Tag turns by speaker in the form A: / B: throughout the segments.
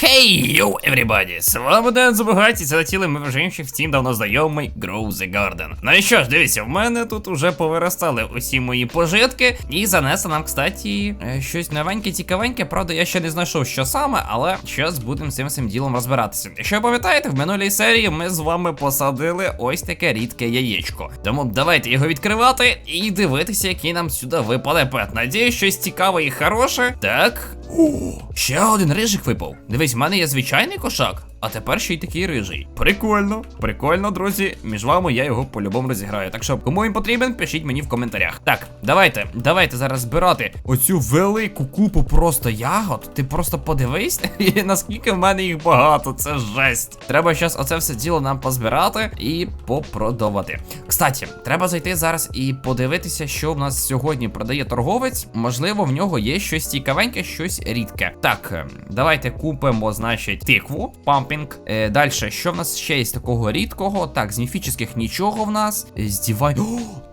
A: Хей, йоу, everybody! З вами Ден Забагаті, залетіли ми вже інших всім давно знайомий Grow the Garden. Ну і що ж, дивіться, в мене тут уже повиростали усі мої пожитки, і занесли нам, кстати, е, щось новеньке, цікавеньке. Правда, я ще не знайшов, що саме, але зараз будемо з цим всім ділом розбиратися. Якщо пам'ятаєте, в минулій серії ми з вами посадили ось таке рідке яєчко. Тому давайте його відкривати і дивитися, який нам сюди випаде пет. Надіюсь, щось цікаве і хороше. Так. О, ще один рижик випав. Дивись, в мене є звичайний кошак, а тепер ще й такий рижий. Прикольно, прикольно, друзі. Між вами я його по-любому розіграю. Так що, кому він потрібен, пишіть мені в коментарях. Так, давайте, давайте зараз збирати оцю велику купу просто ягод. Ти просто подивись, наскільки в мене їх багато. Це жесть. Треба зараз оце все діло нам позбирати і попродавати. Кстати, треба зайти зараз і подивитися, що в нас сьогодні продає торговець. Можливо, в нього є щось цікавеньке, щось рідке. Так, ем, давайте купимо, значить, тикву, пампінг. Е, Далі, що в нас ще є з такого рідкого? Так, з міфічних нічого в нас. Здівай.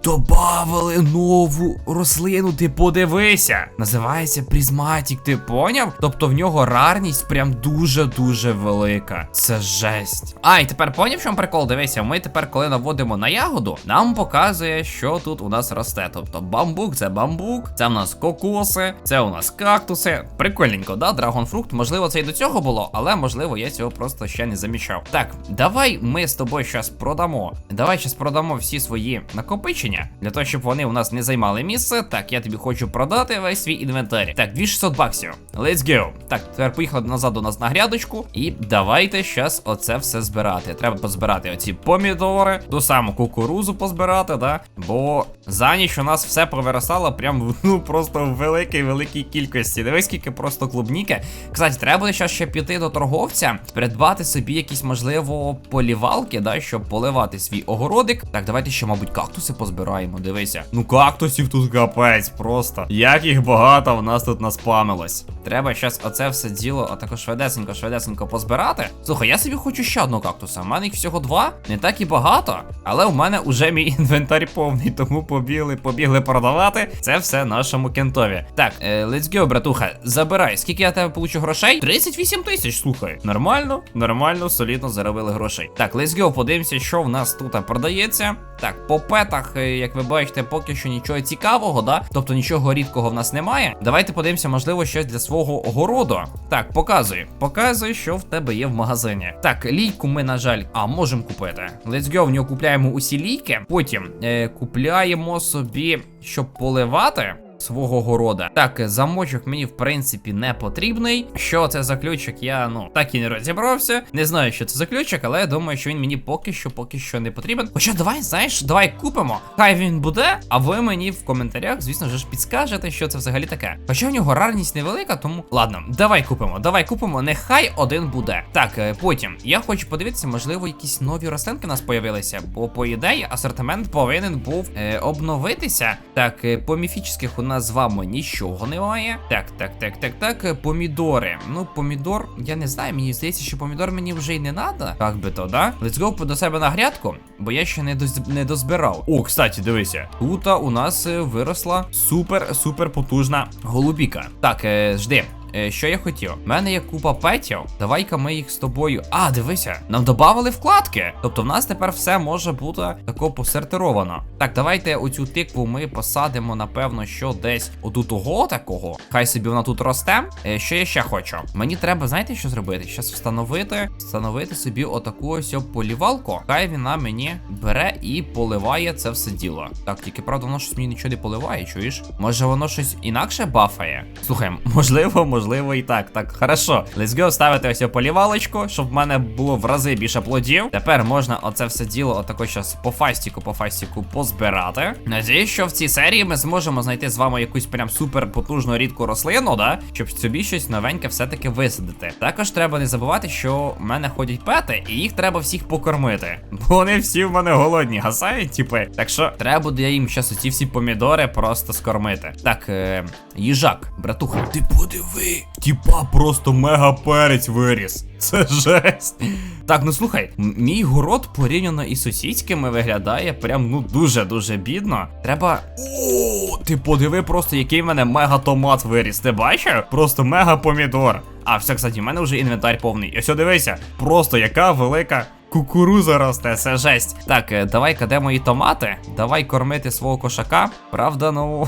A: Добавили нову рослину, ти подивися. Називається призматік, ти поняв? Тобто в нього рарність прям дуже-дуже велика. Це жесть. А, і тепер поняв, чому прикол? Дивися, ми тепер, коли наводимо на ягоду, нам показує, що тут у нас росте. Тобто бамбук це бамбук, це в нас кокоси, це у нас кактуси. Прикольненько, да? Драгонфрукт. Можливо, це і до цього було, але можливо, я цього просто ще не замічав. Так, давай ми з тобою зараз продамо. Давай зараз продамо всі свої накопичення, для того, щоб вони у нас не займали місце. Так, я тобі хочу продати весь свій інвентар. Так, 2600 баксів. Let's go. Так, тепер поїхали назад до нас на грядочку. І давайте зараз оце все збирати. Треба позбирати оці помідори, ту саму кукурузу позбирати, да? Бо за ніч у нас все повиростало прям ну просто в великій великій кількості. Дивись, скільки просто клубніки. Кстати, треба буде зараз ще піти до торговця, придбати собі якісь, можливо, полівалки, да, щоб поливати свій огородик. Так, давайте ще, мабуть, кактуси позбираємо. Дивися. Ну, кактусів тут капець, просто. Як їх багато в нас тут наспамилось. Треба зараз оце все діло, отако швидесенько, швидесенько позбирати. Слухай, я собі хочу ще одного кактуса. У мене їх всього два, не так і багато, але у мене уже мій інвентар повний, тому побігли, побігли продавати. Це все нашому кентові. Так, е, let's go, братуха, забирай. Скільки я тебе получу грошей? 38 тисяч, слухай. Нормально, нормально, солідно заробили грошей. Так, let's go, подивимося, що в нас тут продається. Так, по петах, е, як ви бачите, поки що нічого цікавого, да? Тобто нічого рідкого в нас немає. Давайте подивимося, можливо, щось для свого огороду. Так, показуй. Показуй, що в тебе є в магазині. Так, лійку ми, на жаль, а можемо купити. Let's go, в нього купляємо усі лійки. Потім е, купляємо собі, щоб поливати. Свого города. Так, замочок мені в принципі не потрібний. Що це за ключик? Я ну так і не розібрався. Не знаю, що це за ключик, але я думаю, що він мені поки що, поки що не потрібен. Хоча давай, знаєш, давай купимо. Хай він буде, а ви мені в коментарях, звісно ж, підскажете, що це взагалі таке. Хоча в нього рарність невелика, тому ладно, давай купимо, давай купимо. Нехай один буде. Так, е, потім я хочу подивитися, можливо, якісь нові рослинки у нас появилися. Бо по ідеї асортимент повинен був е, обновитися. Так, е, по міфічних у нас з вами нічого немає. Так, так, так, так, так. е, Помідори. Ну, помідор, я не знаю, мені здається, що помідор мені вже й не треба. Як би то, да? Let's go до себе на грядку, бо я ще не, доз... не дозбирав. О, кстати, дивися. Тут у нас е, виросла супер, супер потужна голубіка. Так, е, жди. Е, Що я хотів? У мене є купа петів. Давай-ка ми їх з тобою. А, дивися, нам додавали вкладки. Тобто в нас тепер все може бути тако посортировано. Так, давайте оцю тикву ми посадимо, напевно, що десь отут того такого. Хай собі вона тут росте. Е, Що я ще хочу? Мені треба, знаєте, що зробити? Щас встановити, встановити собі отаку ось полівалку. Хай вона мені бере і поливає це все діло. Так, тільки правда, воно щось мені нічого не поливає, чуєш? Може воно щось інакше бафає? Слухай, можливо, можливо і так. Так, хорошо. Let's go ставити ось полівалочку, щоб в мене було в рази більше плодів. Тепер можна оце все діло отако щас по фастіку, по фастіку позбирати. Надіюсь, що в цій серії ми зможемо знайти з вами якусь прям супер потужну рідку рослину, да? Щоб собі щось новеньке все-таки висадити. Також треба не забувати, що в мене ходять пети, і їх треба всіх покормити. Бо вони всі в мене голодні, гасають, типи. Так що треба буде їм щас оці всі помідори просто скормити. Так, е, їжак, братуха, ти подиви. Тіпа просто мега перець виріс. Це жесть. Так, ну слухай, мій город порівняно із сусідськими виглядає прям ну дуже-дуже бідно. Треба. О, ти подиви просто, який в мене мега томат виріс. Ти бачив? Просто мега помідор. А, все, кстати, в мене вже інвентар повний. І ось дивися, просто яка велика. Кукуруза росте, це жесть. Так, е, давай де мої томати. Давай кормити свого кошака. Правда, ну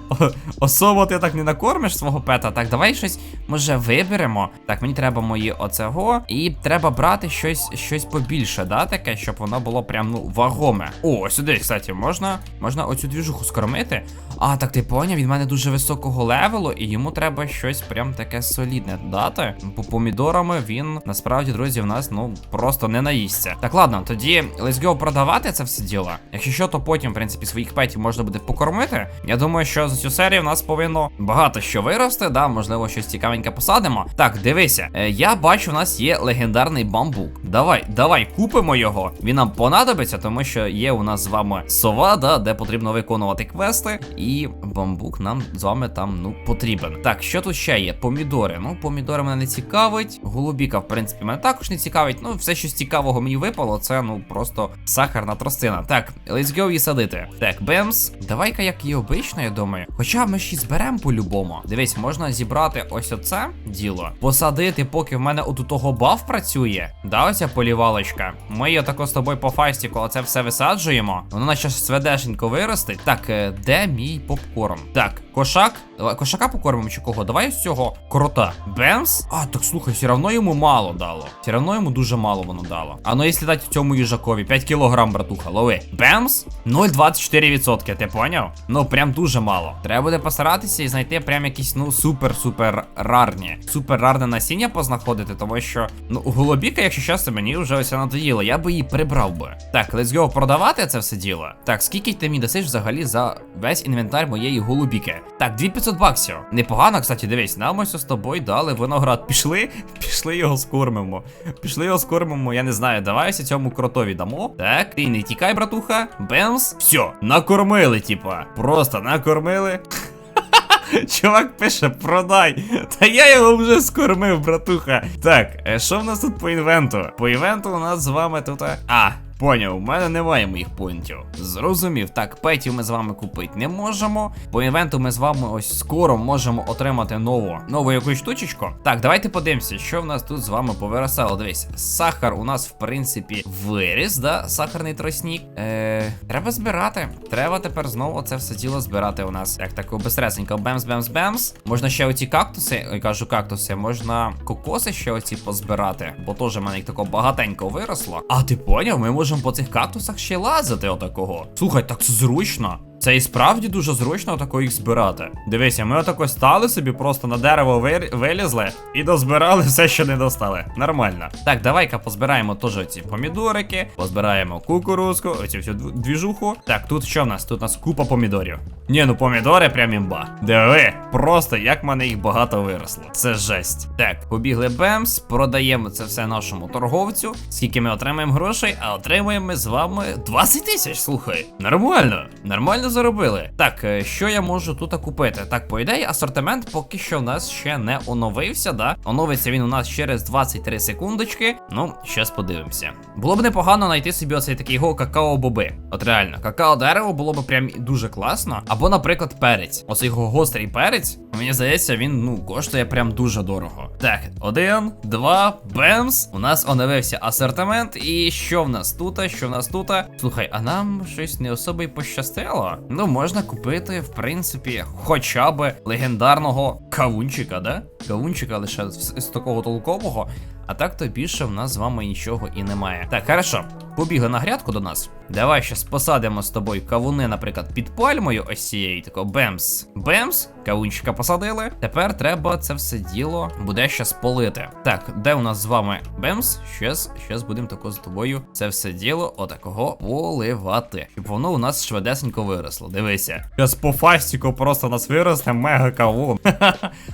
A: особо ти так не накормиш свого пета. Так, давай щось може виберемо. Так, мені треба мої оцего. І треба брати щось щось побільше, да, таке, щоб воно було прям ну вагоме. О, сюди, кстати, можна можна оцю двіжуху скормити. А, так ти поняв, він в мене дуже високого левелу, і йому треба щось прям таке солідне дати. По помідорами він насправді, друзі, в нас ну просто не наїсться. Так, ладно, тоді let's go продавати це все діло. Якщо що, то потім, в принципі, своїх петів можна буде покормити. Я думаю, що за цю серію в нас повинно багато що вирости, да, можливо, щось цікавеньке посадимо. Так, дивися, е, я бачу, у нас є легендарний бамбук. Давай, давай, купимо його. Він нам понадобиться, тому що є у нас з вами сова, да, де потрібно виконувати квести. І бамбук нам з вами там ну потрібен. Так, що тут ще є? Помідори. Ну, помідори мене не цікавить. Голубіка, в принципі, мене також не цікавить. Ну, все, що з цікавого мені випало, це ну просто сахарна тростина. Так, let's go і садити. Так, бемс. Давай-ка, як і обично, я думаю. Хоча ми ще зберемо по-любому. Дивись, можна зібрати ось оце діло, посадити, поки в мене от того баф працює. Да, оця полівалочка. Ми її тако з тобою по фастіку оце все висаджуємо. Воно наче сведешенько виростить. Так, е, де мій попкорн? Так, кошак. Давай, кошака покормимо чи кого? Давай з цього крота. Бемс? А, так слухай, все равно йому мало дало. Все равно йому дуже мало воно дало. А ну якщо дати цьому їжакові 5 кілограм, братуха, лови. Бемс? 0,24%, ти поняв? Ну, прям дуже мало. Треба буде постаратися і знайти прям якісь, ну, супер-супер рарні. Супер рарне насіння познаходити, тому що, ну, голубіка, якщо чесно, мені вже ось надоїло. Я би її прибрав би. Так, let's go продавати це все діло. Так, скільки ти мені дасиш взагалі за весь інвентар моєї голубіки? Так, 2500 баксів. Непогано, кстати, дивись, нам ось з тобою дали виноград. Пішли, пішли його скормимо. Пішли його скормимо, я не знаю, давай ось цьому кротові дамо. Так, ти не тікай, братуха. Бемс. Все, накормили, типа. Просто накормили. Чувак пише, продай. Та я його вже скормив, братуха. Так, е, що в нас тут по інвенту? По івенту у нас з вами тут. е, А. Поняв, у мене немає моїх пунктів. Зрозумів, так, петів ми з вами купити не можемо. По івенту ми з вами ось скоро можемо отримати нову нову якусь штучечку. Так, давайте подивимося, що в нас тут з вами повиростало. Дивись, сахар у нас, в принципі, виріс, да? Сахарний тростник. Е, Треба збирати. Треба тепер знову це все діло збирати у нас. Як таку безстресенько бемс-бемс-бемс. Можна ще оці кактуси, ой, кажу кактуси, можна кокоси ще оці позбирати, бо теж в мене їх тако багатенько виросло. А ти поняв, ми можемо по цих кактусах ще лазити отакого. Слухай, так зручно. Це і справді дуже зручно отако їх збирати. Дивися, ми отако стали собі, просто на дерево вилізли і дозбирали все, що не достали. Нормально. Так, давай-ка позбираємо теж ці помідорики, позбираємо кукурузку, оцю всю двіжуху. Так, тут що в нас? Тут у нас купа помідорів. Ні, ну помідори прям імба. Диви, просто як мене їх багато виросло. Це жесть. Так, побігли бемс, продаємо це все нашому торговцю. Скільки ми отримаємо грошей, а отримуємо ми з вами 20 тисяч. Слухай, нормально, нормально заробили. Так, е, що я можу тут купити? Так, по ідеї, асортимент поки що в нас ще не оновився, да? Оновиться він у нас через 23 секундочки. Ну, щас подивимося. Було б непогано знайти собі оцей такий його какао-боби. От реально, какао-дерево було б прям дуже класно. Або, наприклад, перець. Оцей його гострий перець. Мені здається, він ну коштує прям дуже дорого. Так, один, два, бемс. У нас оновився асортимент. І що в нас тут? Що в нас тут? Слухай, а нам щось не особо й пощастило. Ну, можна купити, в принципі, хоча б легендарного кавунчика, да? Кавунчика лише з, з такого толкового. А так то більше в нас з вами нічого і немає. Так, хорошо. Побігли на грядку до нас. Давай щас посадимо з тобою кавуни, наприклад, під пальмою ось цієї. Тако бемс. Бемс. Кавунчика посадили. Тепер треба це все діло буде щас полити. Так, де у нас з вами бемс? Щас, щас будемо тако з тобою це все діло отакого поливати. Щоб воно у нас швидесенько виросло. Дивися. Щас по фастіку просто у нас виросте мега кавун.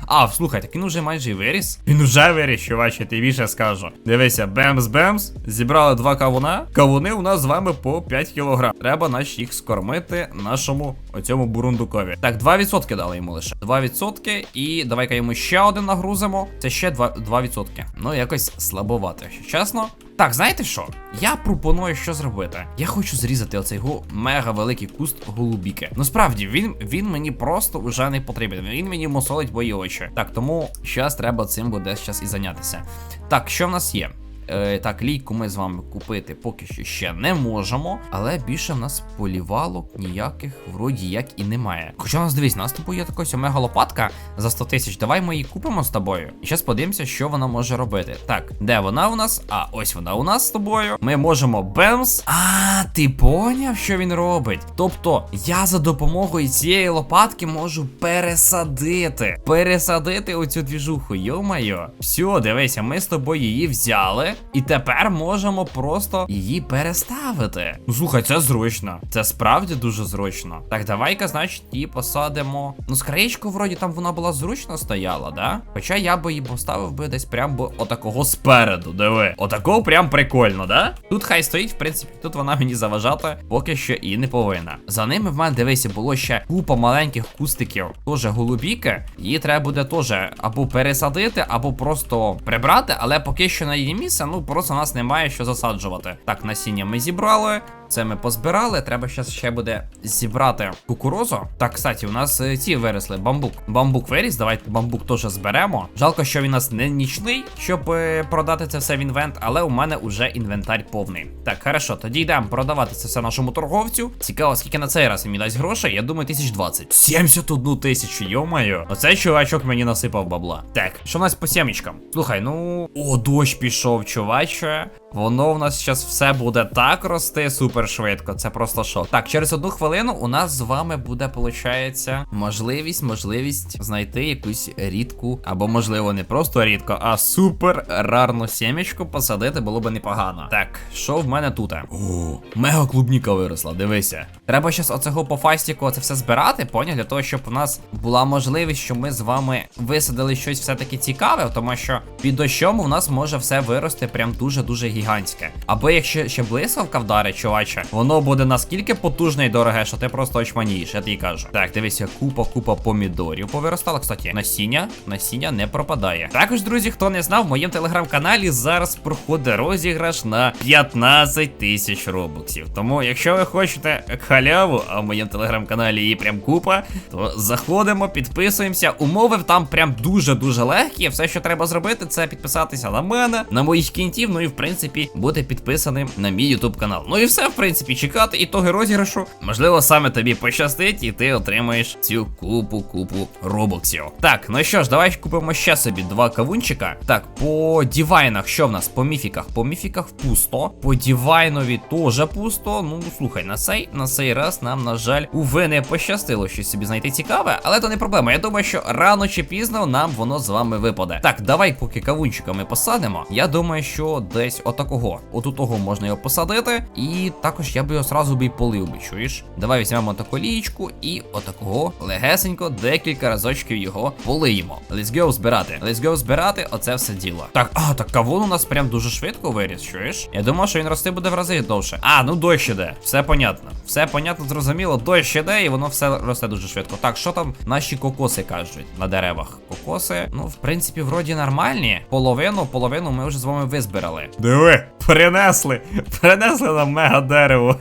A: а, слухай, так він уже майже виріс. Він уже виріс, чуваче, ти більше скажу. Дивися, бемс-бемс. Зібрали два кавуна. Кавуни у нас з вами по 5 кілограм. Треба наш їх скормити нашому оцьому бурундукові. Так, 2% дали йому лише. 2%. І давай-ка йому ще один нагрузимо. Це ще 2%. 2%. Ну, якось слабовато, чесно. Так, знаєте що? Я пропоную що зробити. Я хочу зрізати оцей го мега великий куст голубіки. Ну справді, він, він мені просто вже не потрібен. Він мені мусолить мої очі. Так, тому зараз треба цим буде зараз і зайнятися. Так, що в нас є? Е, так, лійку ми з вами купити поки що ще не можемо, але більше в нас полівалок ніяких вроді як і немає. Хоча у нас дивись, нас тобою є така омега лопатка за 100 тисяч. Давай ми її купимо з тобою. І зараз подивимося, що вона може робити. Так, де вона у нас? А, ось вона у нас з тобою. Ми можемо бемс. А, ти поняв, що він робить? Тобто, я за допомогою цієї лопатки можу пересадити. Пересадити оцю двіжуху. Йо-майо. Все, дивися, ми з тобою її взяли. І тепер можемо просто її переставити. Ну слухай, це зручно. Це справді дуже зручно. Так, давай-ка, значить, її посадимо. Ну, з краєчку, вроді, там вона була зручно стояла, да? Хоча я би її поставив би десь прям би отакого спереду. Диви. Отакого прям прикольно, да? Тут хай стоїть, в принципі, тут вона мені заважати поки що і не повинна. За ними в мене, дивися, було ще купа маленьких кустиків. Тоже голубіки. Її треба буде теж або пересадити, або просто прибрати, але поки що на її місце, ну просто нас немає що засаджувати. Так, насіння ми зібрали. Це ми позбирали. Треба зараз ще буде зібрати кукурузу. Так, кстати, у нас е, ці виросли бамбук. Бамбук виріс. Давайте бамбук теж зберемо. Жалко, що він у нас не нічний, щоб е, продати це все в інвент, але у мене вже інвентар повний. Так, хорошо, тоді йдемо продавати це все нашому торговцю. Цікаво, скільки на цей раз він дасть грошей. Я думаю, 1020. 71 тисячу, йо-моє. Оцей чувачок мені насипав бабла. Так, що в нас по сімечкам? Слухай, ну. О, дощ пішов, чуваче. Воно в нас зараз все буде так рости супер швидко. Це просто шок. Так, через одну хвилину у нас з вами буде, виходить, можливість, можливість знайти якусь рідку, або, можливо, не просто рідко, а супер рарну сімечку посадити було би непогано. Так, що в мене тут? О, мега клубніка виросла, дивися. Треба щас оцього по фастіку це все збирати, поняв? Для того, щоб у нас була можливість, що ми з вами висадили щось все-таки цікаве, тому що під дощом у нас може все вирости прям дуже-дуже гігантське. Або якщо ще блискавка вдарить, чуваче, воно буде наскільки потужне і дороге, що ти просто очманієш, я тобі кажу. Так, дивися, купа, купа помідорів повиростала. Кстати, насіння, насіння не пропадає. Також, друзі, хто не знав, в моєму телеграм-каналі зараз проходить розіграш на 15 тисяч робоксів. Тому, якщо ви хочете халяву, а в моєму телеграм-каналі її прям купа, то заходимо, підписуємося. Умови там прям дуже-дуже легкі. Все, що треба зробити, це підписатися на мене, на моїх кінтів, ну і в принципі бути підписаним на мій ютуб канал. Ну і все, в чекати ітоги розіграшу. Можливо, саме тобі пощастить, і ти отримаєш цю купу-купу робоксів. Так, ну що ж, давай купимо ще собі два кавунчика. Так, по дівайнах, що в нас? По міфіках? По міфіках пусто. По дівайнові теж пусто. Ну, слухай, на цей на цей раз нам, на жаль, уви не пощастило щось собі знайти цікаве, але то не проблема. Я думаю, що рано чи пізно нам воно з вами випаде. Так, давай, поки кавунчика ми посадимо. Я думаю, що десь отакого. Отут того можна його посадити. І також я би його сразу би й полив би, чуєш? Давай візьмемо таку лієчку і отакого легесенько декілька разочків його полиємо. Let's go збирати. Let's go збирати оце все діло. Так, а, так кавун у нас прям дуже швидко виріс, чуєш? Я думав, що він рости буде в рази довше. А, ну дощ іде. Все понятно. Все понятно, зрозуміло. Дощ іде, і воно все росте дуже швидко. Так, що там наші кокоси кажуть на деревах? Кокоси, ну, в принципі, вроді нормальні. Половину, половину ми вже з вами визбирали. Диви, принесли. Принесли нам мега дерево.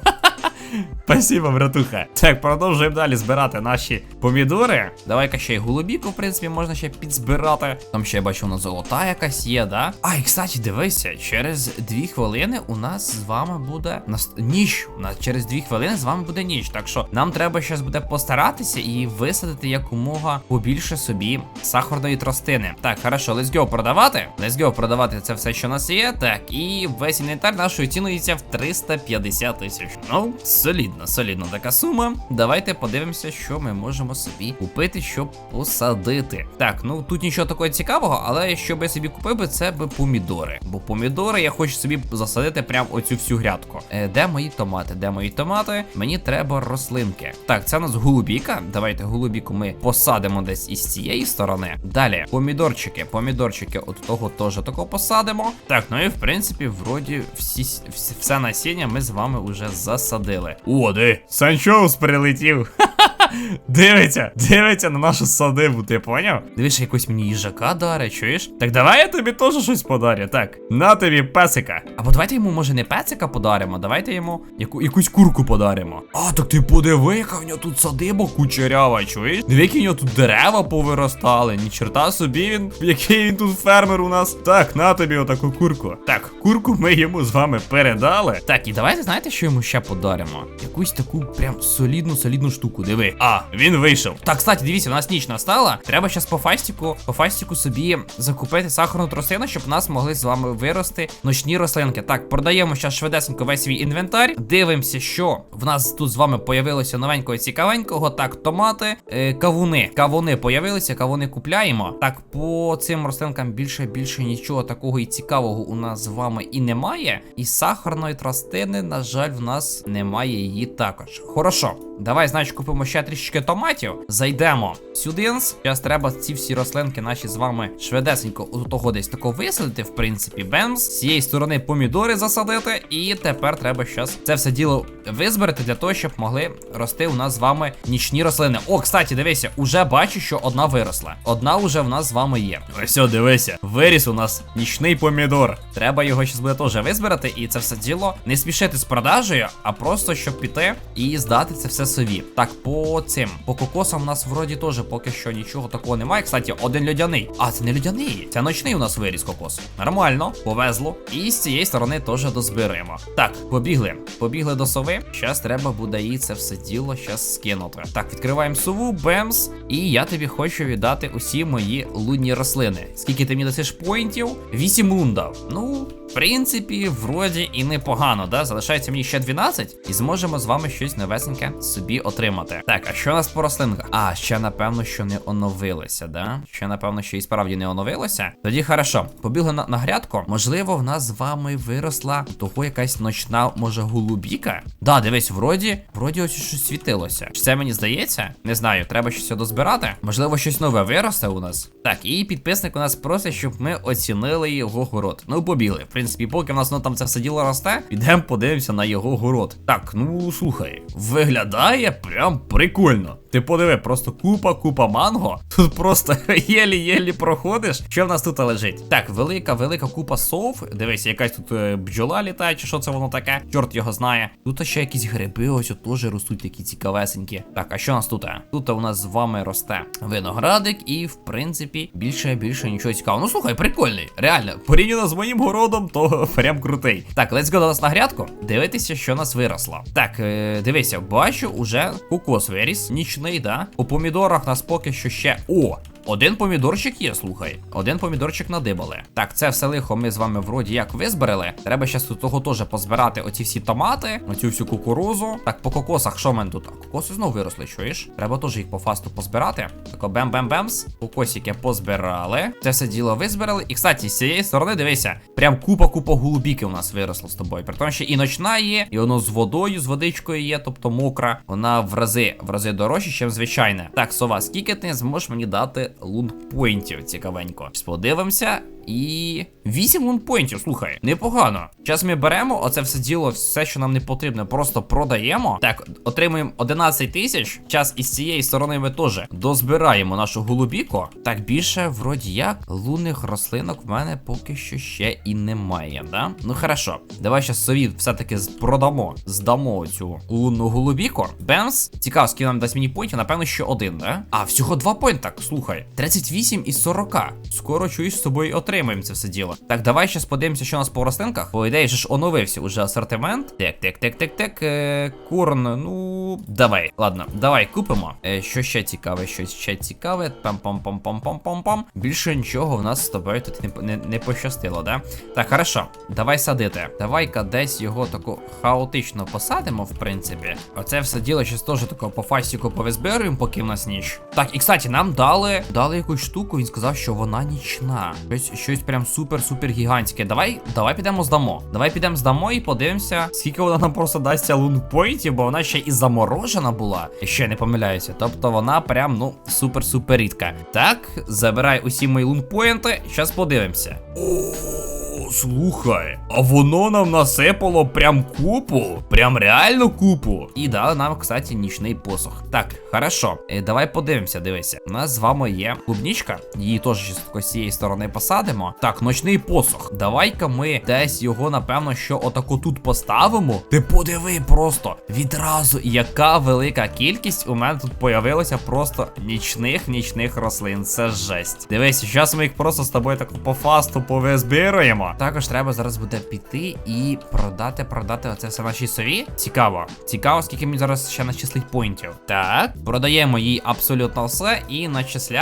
A: Спасибо, братуха. Так, продовжуємо далі збирати наші помідори. Давай-ка ще й голубіку, в принципі, можна ще підзбирати. Там ще я бачу, вона золота якась є, да? А, і кстати, дивися, через дві хвилини у нас з вами буде нас... ніч. У нас через дві хвилини з вами буде ніч. Так що нам треба зараз буде постаратися і висадити якомога побільше собі сахарної тростини. Так, хорошо, let's go продавати. Let's go продавати це все, що у нас є. Так, і весь інвентар нашої цінується в 350 тисяч. Ну, солідно, солідно така сума. Давайте подивимося, що ми можемо собі купити, щоб посадити. Так, ну тут нічого такого цікавого, але що би я собі купив це би помідори. Бо помідори я хочу собі засадити прям оцю всю грядку. Е, де мої томати? Де мої томати? Мені треба рослинки. Так, це у нас голубіка. Давайте голубіку ми посадимо десь із цієї сторони. Далі, помідорчики, помідорчики, от того теж такого посадимо. Так, ну і в принципі, вроді всі, все насіння ми з вами вже засадили. О, де? Санчоус прилетів. Дивиться, дивиться на нашу садибу, ти поняв? Дивиш, якось мені їжака даре, чуєш? Так давай я тобі теж щось подарю. Так, на тобі песика. Або давайте йому, може, не песика подаримо, давайте йому яку, якусь курку подаримо. А, так ти подиви, яка в нього тут садиба кучерява, чуєш? Диви, які в нього тут дерева повиростали. Ні черта собі він, який він тут фермер у нас. Так, на тобі отаку курку. Так, курку ми йому з вами передали. Так, і давайте знаєте, що йому ще подаримо? Якусь таку прям солідну, солідну штуку. Диви. А, він вийшов. Так, кстати, дивіться, у нас ніч настала. Треба зараз по фастіку, по фастіку собі закупити сахарну тростину, щоб нас могли з вами вирости ночні рослинки. Так, продаємо зараз швидесенько весь свій інвентар. Дивимося, що в нас тут з вами появилося новенького цікавенького. Так, томати, е, кавуни. Кавуни появилися, кавуни купляємо. Так, по цим рослинкам більше більше нічого такого і цікавого у нас з вами і немає. І сахарної тростини, на жаль, в нас немає її також. Хорошо, давай, значить, купимо ще трішечки томатів. Зайдемо сюди. Зараз треба ці всі рослинки наші з вами швидесенько у того десь тако висадити, в принципі, бемс. З цієї сторони помідори засадити. І тепер треба щас це все діло визберете для того, щоб могли рости у нас з вами нічні рослини. О, кстати, дивися, уже бачу, що одна виросла. Одна уже в нас з вами є. Ось, дивися, виріс у нас нічний помідор. Треба його щас буде теж визбирати, і це все діло не спішити з продажею, а просто щоб піти і здати це все собі. Так, по цим, по кокосам у нас вроді теж поки що нічого такого немає. Кстати, один льодяний. А, це не льодяний, це ночний у нас виріс кокос. Нормально, повезло. І з цієї сторони теж дозберемо. Так, побігли. Побігли до сови. Щас треба буде їй це все діло щас скинути. Так, відкриваємо сову, бемс. І я тобі хочу віддати усі мої лунні рослини. Скільки ти мені дасиш поінтів? 8 лун дав. Ну. В принципі, вроді і непогано, да? Залишається мені ще 12, і зможемо з вами щось новесеньке собі отримати. Так, а що у нас по рослинках? А, ще напевно, що не оновилося, да? Ще напевно, що і справді не оновилося. Тоді хорошо, побігли на, на грядку. Можливо, в нас з вами виросла того якась ночна, може, голубіка. Да, дивись, вроді, вроді ось щось світилося. Чи це мені здається? Не знаю, треба щось дозбирати. Можливо, щось нове виросте у нас. Так, і підписник у нас просить, щоб ми оцінили його город. Ну, побігли. В принципі, поки в нас ну там це все діло росте, підемо подивимося на його город. Так, ну слухай, виглядає прям прикольно. Ти подиви, просто купа, купа манго. Тут просто єлі-єлі проходиш. Що в нас тут лежить? Так, велика, велика купа сов. Дивись, якась тут е, бджола літає, чи що це воно таке? Чорт його знає. Тут ще якісь гриби, ось теж ростуть такі цікавесенькі. Так, а що у нас тут? Тут у нас з вами росте виноградик, і в принципі більше більше нічого цікавого. Ну слухай, прикольний. Реально, порівняно з моїм городом, то прям крутий. Так, let's go до нас на грядку. Дивитися, що у нас виросло. Так, е, дивися, бачу, уже кокос виріс. Нічний, да? У помідорах нас поки що ще. О! Один помідорчик є, слухай. Один помідорчик надибали. Так, це все лихо ми з вами вроді як визберели. Треба ще тут того теж позбирати оці всі томати, оцю всю кукурузу. Так, по кокосах, що в мене тут? Кокоси знову виросли, чуєш? Треба теж їх по фасту позбирати. Тако бем-бем-бемс. Кокосики позбирали. Це все діло визбирали. І, кстати, з цієї сторони, дивися, прям купа-купа голубіки у нас виросло з тобою. При тому, що і ночна є, і воно з водою, з водичкою є, тобто мокра. Вона в рази, в рази дорожче, ніж звичайне. Так, сова, скільки ти зможеш мені дати лунпойнтів цікавенько. Подивимося. І 8 лунпойнтів, слухай, непогано. Зараз ми беремо оце все діло, все, що нам не потрібно, просто продаємо. Так, отримуємо 11 тисяч. Час із цієї сторони ми теж дозбираємо нашу голубіку. Так, більше, вроді як, лунних рослинок в мене поки що ще і немає, да? Ну хорошо, давай зараз сові все-таки продамо, здамо цю лунну голубіку. Бемс. Цікаво, скільки нам дасть мені поінтів, напевно, що один, да? А, всього два поінта, слухай. 38 із 40. Скоро чуєш з тобою отримаємо це все діло. Так, давай зараз подивимося, що у нас по рослинках. По ідеї, же ж оновився уже асортимент. Так, так, так, так, так. Е, Корн, ну. Давай. Ладно, давай купимо. Е, що ще цікаве, щось ще цікаве. Пам-пам-пам-пам-пам-пам-пам. Більше нічого в нас з тобою тут не, не, не пощастило, да? Так, хорошо. Давай садити. Давай-ка десь його тако хаотично посадимо, в принципі. Оце все діло щось теж тако по фастіку повизбируємо, поки в нас ніч. Так, і кстати, нам дали дали якусь штуку, він сказав, що вона нічна. Щось, щось прям супер-супер гігантське. Давай, давай підемо здамо. Давай підемо здамо і подивимося, скільки вона нам просто дасться лунпойнтів, бо вона ще і заморожена була. Ще не помиляюся. Тобто вона прям, ну, супер-супер рідка. Так, забирай усі мої лунпойнти. Щас подивимося. Слухай, а воно нам насипало прям купу, прям реально купу. І дали нам, кстати, нічний посох. Так, хорошо, е, давай подивимося, дивися. У нас з вами є клубнічка, її теж з цієї сторони посадимо. Так, ночний посох. Давай-ка ми десь його, напевно, що отако тут поставимо. Ти подиви просто відразу, яка велика кількість у мене тут появилося просто нічних нічних рослин. Це жесть. Дивись, зараз ми їх просто з тобою так по фасту повизбираємо. Також треба зараз буде піти і продати, продати оце все нашій сові. Цікаво. Цікаво, скільки мені зараз ще начислить поінтів. Так, продаємо їй абсолютно все і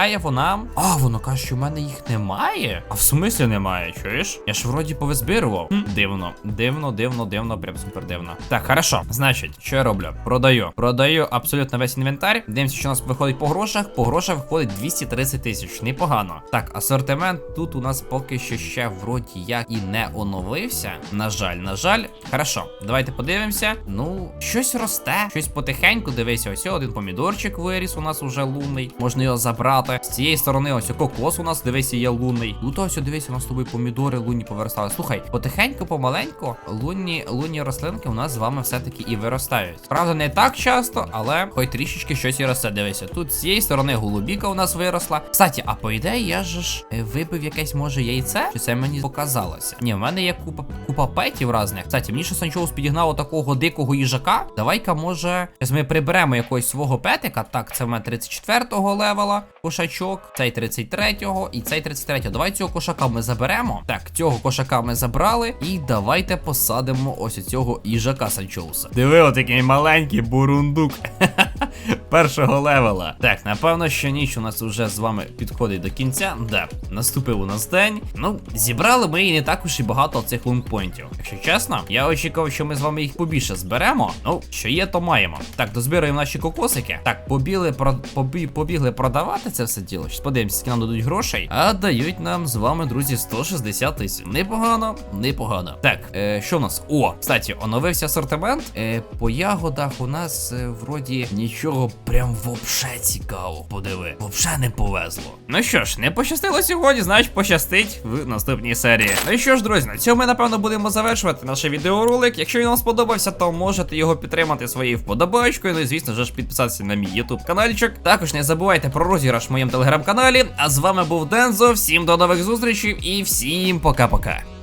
A: начисляє вона. А, воно каже, що в мене їх немає. А в смислі немає, чуєш? Я ж вроді повизбирував. Хм, дивно, дивно, дивно, дивно, прям супер дивно. Так, хорошо. Значить, що я роблю? Продаю. Продаю абсолютно весь інвентар. Дивимося, що у нас виходить по грошах. По грошах виходить 230 тисяч. Непогано. Так, асортимент тут у нас поки що ще вроді як і не оновився. На жаль, на жаль. Хорошо, давайте подивимося. Ну, щось росте, щось потихеньку. Дивися, ось один помідорчик виріс. У нас уже лунний. Можна його забрати. З цієї сторони, ось кокос у нас, дивися, є лунний. Тут ось дивися, у нас з тобою помідори лунні повиростали. Слухай, потихеньку, помаленьку, лунні, лунні рослинки у нас з вами все-таки і виростають. Правда, не так часто, але хоч трішечки щось і росте. Дивися. Тут з цієї сторони голубіка у нас виросла. Кстати, а по ідеї, я ж е, вибив якесь може яйце? Чи це мені показалося? Ні, в мене є купа купа петів різних. Кстати, мені ще Санчоус підігнав такого дикого їжака. Давай-ка, може, ми приберемо якогось свого петика. Так, це в мене 34-го левела кошачок, цей 33-го і цей 33-го. Давай цього кошака ми заберемо. Так, цього кошака ми забрали. І давайте посадимо ось цього їжака Санчоуса. Диви, отакий маленький бурундук. Першого левела. Так, напевно, що ніч у нас вже з вами підходить до кінця. Да, наступив у нас день. Ну, зібрали ми і не так уж і багато цих лунпойнтів. Якщо чесно, я очікував, що ми з вами їх побільше зберемо. Ну, що є, то маємо. Так, дозбираємо наші кокосики. Так, побігли, про, побі, побігли продавати це все діло. Щас подивимося, скільки нам дадуть грошей. А дають нам з вами, друзі, 160 тисяч. Непогано, непогано. Так, е, що у нас? О, кстати, оновився асортимент. Е, по ягодах у нас е, вроді нічого прям вообще цікаво. Подиви, вообще не повезло. Ну що ж, не пощастило сьогодні, значить пощастить в наступній серії. Ну що ж, друзі, на цьому ми напевно будемо завершувати наш відеоролик. Якщо він вам сподобався, то можете його підтримати своєю вподобайкою. Ну і звісно ж підписатися на мій YouTube каналчик. Також не забувайте про розіграш в моєму телеграм-каналі. А з вами був Дензо. Всім до нових зустрічей і всім пока-пока.